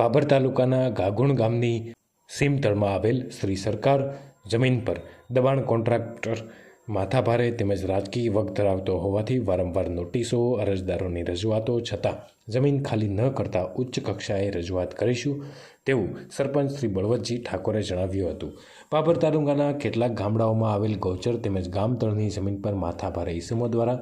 ભાભર તાલુકાના ગાગુણ ગામની સીમતળમાં આવેલ શ્રી સરકાર જમીન પર દબાણ કોન્ટ્રાક્ટર માથાભારે તેમજ રાજકીય વગ ધરાવતો હોવાથી વારંવાર નોટિસો, અરજદારોની રજૂઆતો છતાં જમીન ખાલી ન કરતા ઉચ્ચ કક્ષાએ રજૂઆત કરીશું તેવું સરપંચ શ્રી બળવતજી ઠાકોરે જણાવ્યું હતું. બાબર તાલુકાના કેટલાક ગામડાઓમાં આવેલ ગૌચર તેમજ ગામતળની જમીન પર માથાભારે ઇસમો દ્વારા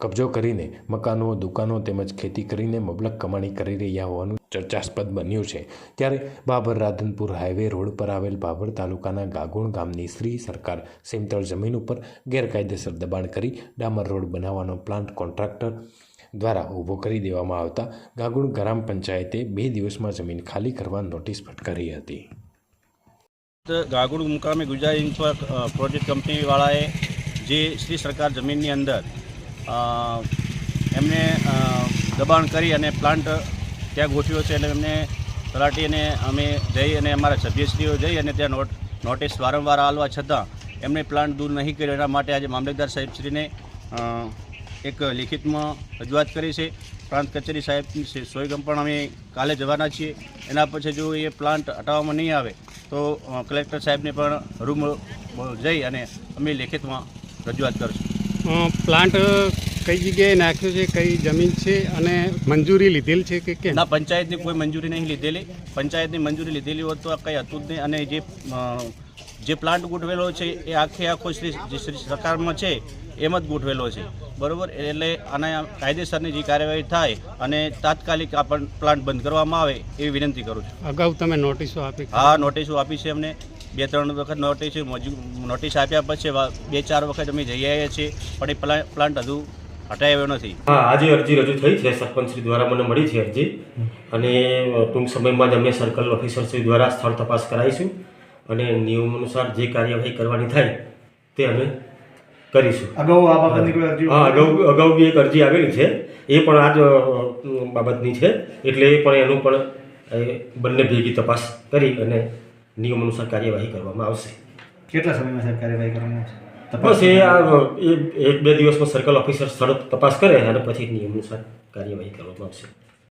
કબજો કરીને મકાનો, દુકાનો તેમજ ખેતી કરીને મબલક કમાણી કરી રહ્યા હોવાનું ચર્ચાસ્પદ બન્યું છે. ત્યારે બાબર રાધનપુર હાઈવે રોડ પર આવેલ બાબર તાલુકાના ગાગુણ ગામની શ્રી સરકાર સેમતળ જમીન ઉપર ગેરકાયદેસર દબાણ કરી ડામર રોડ બનાવવાનો પ્લાન્ટ કોન્ટ્રાક્ટર દ્વારા ઊભો કરી દેવામાં આવતા ગાગુણ ગ્રામ પંચાયતે બે દિવસમાં જમીન ખાલી કરવા નોટિસ ફટકારી હતી. ગાગુડ મુકામે ગુજરાત ઇન્ફ્રા પ્રોજેક્ટ કંપનીવાળાએ જે શ્રી સરકાર જમીનની અંદર એમને દબાણ કરી અને પ્લાન્ટ ત્યાં ગોઠવ્યો છે એટલે એમને તલાટીને અમે જઈ અને અમારા સભ્યશ્રીઓ જઈ અને ત્યાં નોટ, નોટિસ વારંવાર આલવા છતાં એમને પ્લાન્ટ દૂર નહીં કર્યો. એના માટે આજે મામલતદાર સાહેબશ્રીને એક લિખિતમાં રજૂઆત કરી છે. પ્રાંત કચેરી સાહેબની સોયગમ પણ અમે કાલે જવાના છીએ. એના પછી જો એ પ્લાન્ટ હટાવવામાં નહીં આવે તો કલેક્ટર સાહેબને પણ રૂમ જઈ અને અમે લેખિતમાં રજૂઆત કરશું. પ્લાન્ટ કઈ જગ્યાએ નાખ્યો છે કઈ જમીન છે અને મંજૂરી લીધેલ છે કે કેમ? ના પંચાયતની કોઈ મંજૂરી નહીં લીધેલી. પંચાયતની મંજૂરી લીધેલી હોત તો કંઈ હતું જ નહીં. અને જે જે પ્લાન્ટ ગોઠવેલો છે એ આખે આખો શ્રી શ્રી સરકારમાં છે એમ જ ગોઠવેલો છે. બરાબર? એટલે આના કાયદેસરની જે કાર્યવાહી થાય અને તાત્કાલિક આ પ્લાન્ટ બંધ કરવામાં આવે એવી વિનંતી કરું છું. અગાઉ તમે નોટિસો આપી હા નોટિસો આપી છે અમને. બે ત્રણ વખત નોટિસ નોટિસ આપ્યા પછી બે ચાર વખત અમે જઈ આવ્યા છીએ પણ એ પ્લા- પ્લાન્ટ હજુ હટાવ્યો નથી. હા આજે અરજી રજૂ થઈ છે સરપંચશ્રી દ્વારા મને મળી છે અરજી. અને ટૂંક સમયમાં જ અમે સર્કલ ઓફિસરશ્રી દ્વારા સ્થળ તપાસ કરાવીશું અને નિયમ અનુસાર જે કાર્યવાહી કરવાની થાય તે અમે કરીશું. અગાઉ આ બાબતની કોઈ અરજી હા અગાઉ અગાઉ બી એક અરજી આવેલી છે એ પણ આ જ બાબતની છે એટલે એ પણ એનું પણ બંને ભેગી તપાસ કરી અને નિયમ અનુસાર કાર્યવાહી કરવામાં આવશે. કેટલા સમયમાં સાહેબ કાર્યવાહી કરવામાં આવશે? બસ એ આ એક બે દિવસમાં સર્કલ ઓફિસર સ્થળ તપાસ કરે અને પછી નિયમ અનુસાર કાર્યવાહી કરવામાં આવશે.